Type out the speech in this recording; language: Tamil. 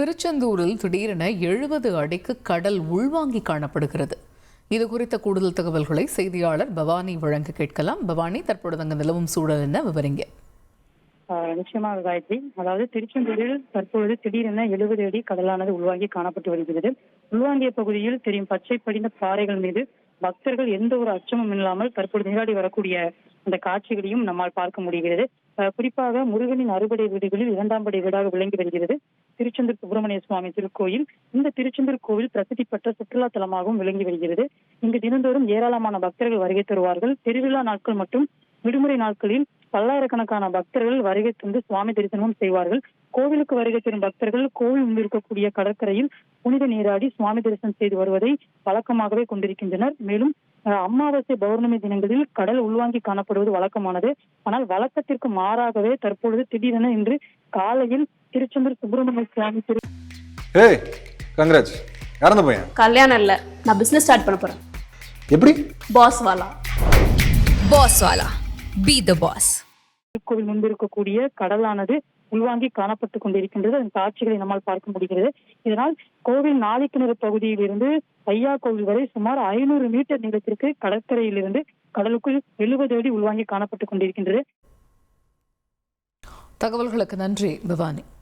திருச்செந்தூரில் திடீரென எழுபது அடிக்கு கடல் உள்வாங்கி காணப்படுகிறது. இது குறித்த கூடுதல் தகவல்களை செய்தியாளர் பவானி வழங்க கேட்கலாம். பவானி தற்பொழுது அங்கு நிலவும் சூழல் என்ன? விவரிங்க. ஆஹ் நிச்சயமாக காயத்ரி. அதாவது திருச்செந்தூரில் தற்பொழுது திடீரென எழுபது அடி கடலானது உள்வாங்கி காணப்பட்டு வருகிறது. உள்வாங்கிய பகுதியில் தெரியும் பச்சை படிந்த பாறைகள் மீது பக்தர்கள் எந்த ஒரு அச்சமும் இல்லாமல் தற்பொழுது நீராடி வரக்கூடிய அந்த காட்சிகளையும் நம்மால் பார்க்க முடிகிறது. குறிப்பாக முருகனின் அறுபடை வீடுகளில் இரண்டாம் படை வீடாக விளங்கி வருகிறது. திருச்செந்தூர் சுப்பிரமணிய சுவாமி திருக்கோயில் இந்த திருச்செந்தூர் கோவில் பிரசித்தி பெற்ற சுற்றுலா தலமாகவும் விளங்கி வருகிறது. இங்கு தினந்தோறும் ஏராளமான பக்தர்கள் வருகை தருவார்கள். திருவிழா நாட்கள் மற்றும் விடுமுறை நாட்களில் பல்லாயிரக்கணக்கான பக்தர்கள் வருகை தந்து சுவாமி தரிசனமும் செய்வார்கள். கோவிலுக்கு வருகை தரும் பக்தர்கள் கோவில் முன்னிருக்கக்கூடிய கடற்கரையில் புனித நீராடி சுவாமி தரிசனம் செய்து வருவதை வழக்கமாகவே கொண்டிருக்கின்றனர். மேலும் அமாவாசை பௌர்ணமி தினங்களில் கடல் உள்வாங்கி காணப்படுவது வழக்கமானது. ஆனால் வழக்கத்திற்கு மாறாகவே தற்பொழுது திடீரென இன்று காலையில் திருச்செந்தூர் சுப்பிரமணிய சுவாமி திரு ஏய் கங்கராஜ் அந்த பையன்? கல்யாணம் இல்ல. நான் பிசினஸ் ஸ்டார்ட் பண்ண போறேன். எப்படி? Boss Wala. Boss Wala. Be the boss. திருக்கோவில் முன்பு இருக்கக்கூடிய கடலானது உள்வாங்கி காணப்பட்டு கொண்டிருக்கின்றது. அதன் காட்சிகளை நம்மால் பார்க்க முடிகிறது. இதனால் கோவில் நாளைக்கிணறு பகுதியில் இருந்து ஐயா கோவில் வரை சுமார் ஐநூறு மீட்டர் நீளத்திற்கு கடற்கரையிலிருந்து கடலுக்குள் எழுபது அடி உள்வாங்கி காணப்பட்டு கொண்டிருக்கின்றது. தகவல்களுக்கு நன்றி பவானி.